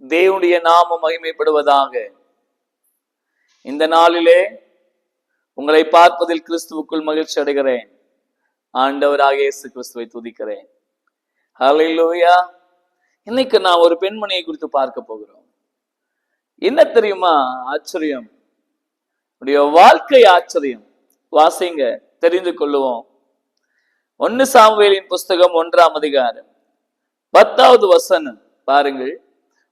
தேவனுடைய நாமம் மகிமைப்படுவதாக. இந்த நாளிலே உங்களை பார்ப்பதில் கிறிஸ்துவுக்குள் மகிழ்ச்சி அடைகிறேன். ஆண்டவராக இயேசு கிறிஸ்துவை துதிக்கிறேன். ஹலையிலோயா இன்னைக்கு நான் ஒரு பெண்மணியை குறித்து பார்க்க போகிறோம். என்ன தெரியுமா ஆச்சரியம்? உடைய வாழ்க்கை ஆச்சரியம். வாசிங்க தெரிந்து கொள்ளுவோம். ஒன்னு சாமுவேலின் புஸ்தகம் ஒன்றாம் அதிகாரம் பத்தாவது வசனம். பாருங்கள்.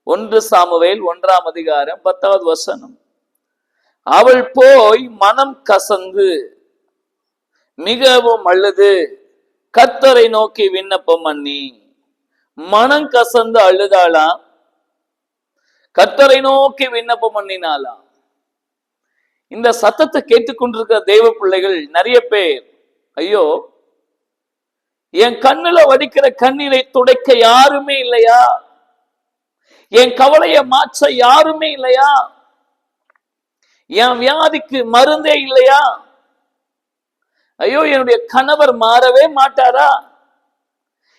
ஒன்று சாமுவேல் ஒன்றாம் அதிகாரம் பத்தாவது வசனம். அவள் போய் மனம் கசந்து மிகவும் அழுது கத்தரை நோக்கி விண்ணப்பம் பண்ணி மனம் கசந்து அழுதாளாம்? கத்தரை நோக்கி விண்ணப்பம் பண்ணினாளாம் இந்த சத்தத்தை கேட்டுக்கொண்டிருக்கிற தெய்வ பிள்ளைகள் நிறைய பேர் ஐயோ என் கண்ணுல வடிக்கிற கண்ணீரை துடைக்க யாருமே இல்லையா? என் கவலையை மாற்ற யாருமே இல்லையா? என் வியாதிக்கு மருந்தே இல்லையா? ஐயோ என்னுடைய கணவர் மாறவே மாட்டாரா?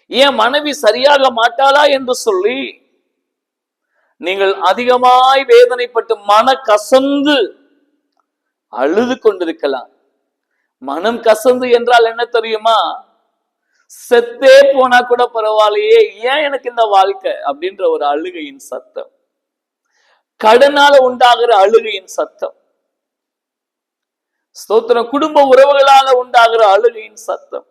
என் மனைவி சரியாக மாட்டாளா என்று சொல்லி நீங்கள் அதிகமாய் வேதனைப்பட்டு மன கசந்து அழுது கொண்டிருக்கலாம். மனம் கசந்து என்றால் என்ன தெரியுமா? செத்தே போனா கூட பரவாயில்லையே ஏன் எனக்கு இந்த வாழ்க்கை? அப்படின்ற ஒரு அழுகையின் சத்தம். கடனால உண்டாகிற அழுகையின் சத்தம். ஸ்தோத்திரம் குடும்ப உறவுகளால உண்டாகிற அழுகையின் சத்தம்.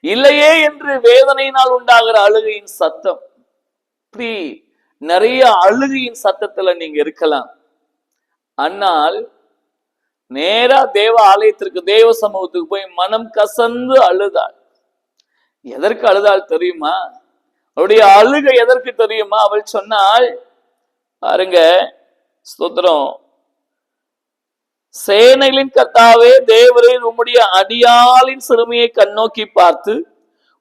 இல்லையே என்று வேதனையினால் உண்டாகிற அழுகையின் சத்தம். இப்படி நிறைய அழுகையின் சத்தத்துல நீங்க இருக்கலாம். ஆனால் நேரா தேவ ஆலயத்திற்கு தேவ சமூகத்துக்கு போய் மனம் கசந்து அழுதாள் எதற்கு அழுதாள் தெரியுமா? அவருடைய அழுகை எதற்கு தெரியுமா? அவள் சொன்னாள் பாருங்க ஸ்தோத்திரம். சேனைகளின் கர்த்தாவே தேவரே உம்முடைய அடியாளின் சிறுமியை கண்ணோக்கி பார்த்து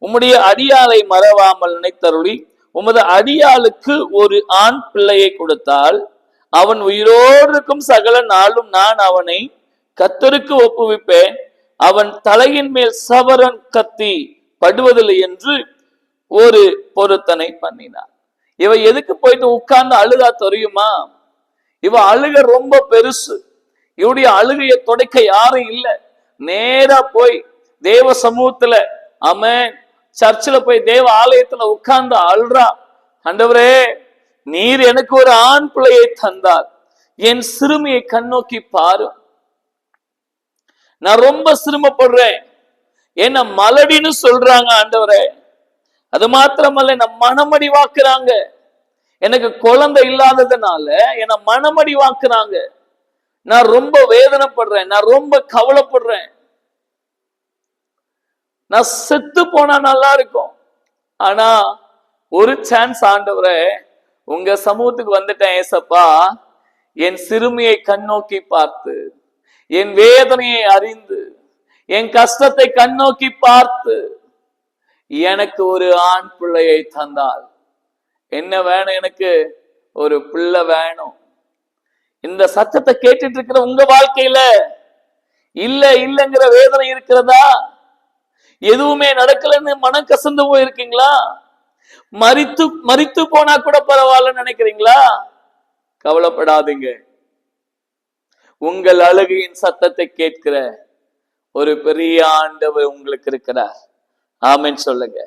உம்முடைய அடியாளை மறவாமல் நினைத்தருளி உமது அடியாளுக்கு ஒரு ஆண் பிள்ளையை கொடுத்தால் அவன் உயிரோடு இருக்கும் சகல நாளும் நான் அவனை கத்தருக்கு ஒப்புவிப்பேன். அவன் தலையின் மேல் சவரன் கத்தி. படுவதில்லை என்று ஒரு பொருத்தனை பண்ணினார். இவ எதுக்கு போயிட்டு உட்கார்ந்து அழுதா தெரியுமா? இவ அழுக ரொம்ப பெருசு. இவருடைய அழுகையை துடைக்க யாரும் இல்லை. நேரா போய் தேவ சமூகத்துல அமன் சர்ச்சில் போய் தேவ ஆலயத்துல உட்கார்ந்து அழுறா. அண்டவரே நீர் எனக்கு ஒரு ஆண் பிள்ளையை தந்தார். என் சிறுமியை கண்ணோக்கி பாரு நான் ரொம்ப சிரமப்படுறேன். என்ன மலடின்னு சொல்றாங்க ஆண்டவரே. அது மாத்திரமல்ல என்ன மனமடி வாக்குறாங்க எனக்கு குழந்தை இல்லாததுனால என்ன மனமடி வாக்குறாங்க நான் ரொம்ப வேதனைப்படுறேன் நான் ரொம்ப கவலைப்படுறேன். நான் செத்து போனா நல்லா இருக்கும். ஆனா ஒரு சான்ஸ் ஆண்டவரே உங்க சமூகத்துக்கு வந்துட்டேன் ஏசப்பா. என் சிறுமியை கண்ணோக்கி பார்த்து என் வேதனையை அறிந்து என் கஷ்டத்தை கண்ணோக்கி பார்த்து எனக்கு ஒரு ஆண் பிள்ளையை தந்தால் என்ன வேணும் எனக்கு? ஒரு பிள்ளை வேணும். இந்த சத்தத்தை கேட்டுட்டு இருக்கிற உங்க வாழ்க்கையில இல்ல இல்லைங்கிற வேதனை இருக்கிறதா? எதுவுமே நடக்கலன்னு மனம் கசந்து போயிருக்கீங்களா? மறித்து மறித்து போனா கூட பரவாயில்லன்னு நினைக்கிறீங்களா? கவலைப்படாதீங்க. உங்கள் அழுகையின் சத்தத்தை கேட்கிற ஒரு பெரிய ஆண்டவர் உங்களுக்கு இருக்கிறார். ஆமேன் சொல்லுங்க.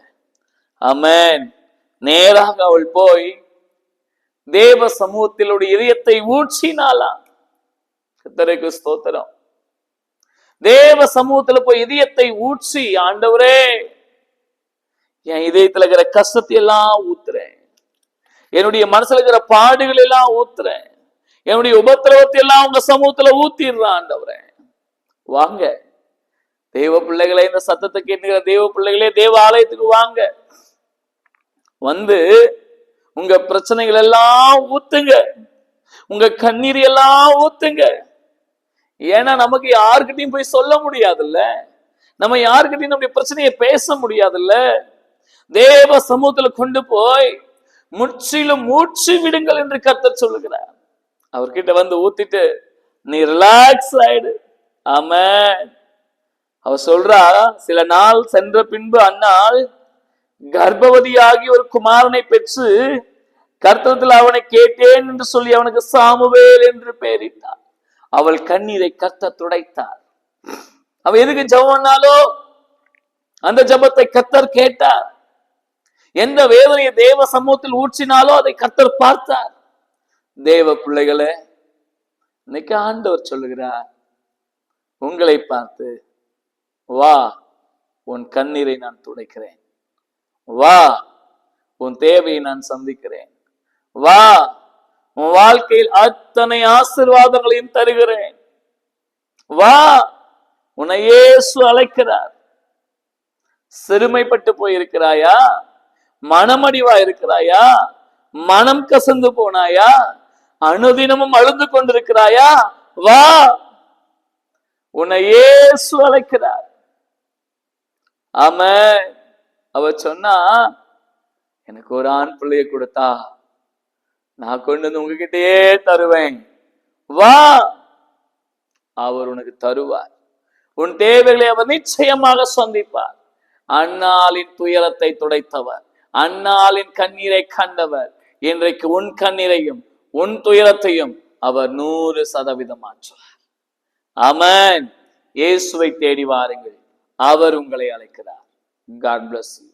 ஆமேன். நேராக அவள் போய் தேவ சமூகத்திலுடைய இதயத்தை ஊற்றினாலாம் கத்தரைக்கு ஸ்தோத்திரம். தேவ சமூகத்துல போய் இதயத்தை ஊற்றி ஆண்டவரே என் இதயத்துல இருக்கிற கஷ்டத்தை எல்லாம் ஊத்துறேன். என்னுடைய மனசுல இருக்கிற பாடுகள் எல்லாம் ஊத்துறேன். என்னுடைய உபத்திரவத்தை எல்லாம் உங்க சமூகத்துல ஊத்திடுறான் ஆண்டவரே. வாங்க. தேவ பிள்ளைகளை இந்த சத்தத்தை கேட்டுக்கிற தேவ பிள்ளைகளே தேவ ஆலயத்துக்கு வாங்க. வந்து உங்க பிரச்சனைகள் எல்லாம் ஊத்துங்க. உங்க கண்ணீர் எல்லாம் ஊத்துங்க. ஏன்னா நமக்கு யாருக்கிட்டையும் போய் சொல்ல முடியாதுல்ல. நம்ம யாருக்கிட்டையும் நம்முடைய பிரச்சனையை பேச முடியாதுல்ல. தேவ சமூகத்துல கொண்டு போய் முற்றிலும் மூச்சு விடுங்கள் என்று கத்தர் சொல்லுகிறார். அவர்கிட்ட வந்து ஊத்திட்டு நீ ரிலாக்ஸ் ஆயிடு. ஆமா அவ சொல்றா சில நாள் சென்ற பின்பு அன்னால் கர்ப்பவதியாகி ஒரு குமாரனை பெற்று கர்த்தத்தில் அவனை கேட்டேன் என்று சொல்லி அவனுக்கு சாமுவேல் என்று பெயரிட்டார் அவள் கண்ணீரை கர்த்தர் துடைத்தார் அவ எதுக்கு ஜபம்னாலோ அந்த ஜெபத்தை கர்த்தர் கேட்டார். எந்த வேதனையை தேவ சமூகத்தில் ஊற்றினாலோ அதை கர்த்தர் பார்த்தார். தேவ பிள்ளைகளே இன்னைக்கு ஆண்டவர் சொல்லுகிறார் உங்களை பார்த்து வா உன் கண்ணீரை நான் துடைக்கிறேன். வா உன் தேவையை நான் சந்திக்கிறேன். வா உன் வாழ்க்கையில் அத்தனை ஆசீர்வாதங்களையும் தருகிறேன். வா உன்னை இயேசு அழைக்கிறார். சிறுமைப்பட்டு போயிருக்கிறாயா? மனமடிவா இருக்கிறாயா? மனம் கசந்து போனாயா? அனுதினமும் அழுந்து கொண்டிருக்கிறாயா? வா உன்னை இயேசு அழைக்கிறார். ஆம அவ சொன்னா எனக்கு ஒரு ஆண் பிள்ளைய கொடுத்தா நான் கொண்டு வந்து உங்ககிட்டயே தருவேன். வா அவர் உனக்கு தருவார். உன் தேவைகளை அவர் நிச்சயமாக சந்திப்பார். அண்ணாளின் துயரத்தை துடைத்தவர். அண்ணாளின் கண்ணீரை கண்டவர். இன்றைக்கு உன் கண்ணீரையும் உன் துயரத்தையும் அவர் நூறு சதவீதம் மாற்றுவார். அமன் இயேசுவை தேடி வாருங்கள். அவர் உங்களை அழைக்கிறார். God bless you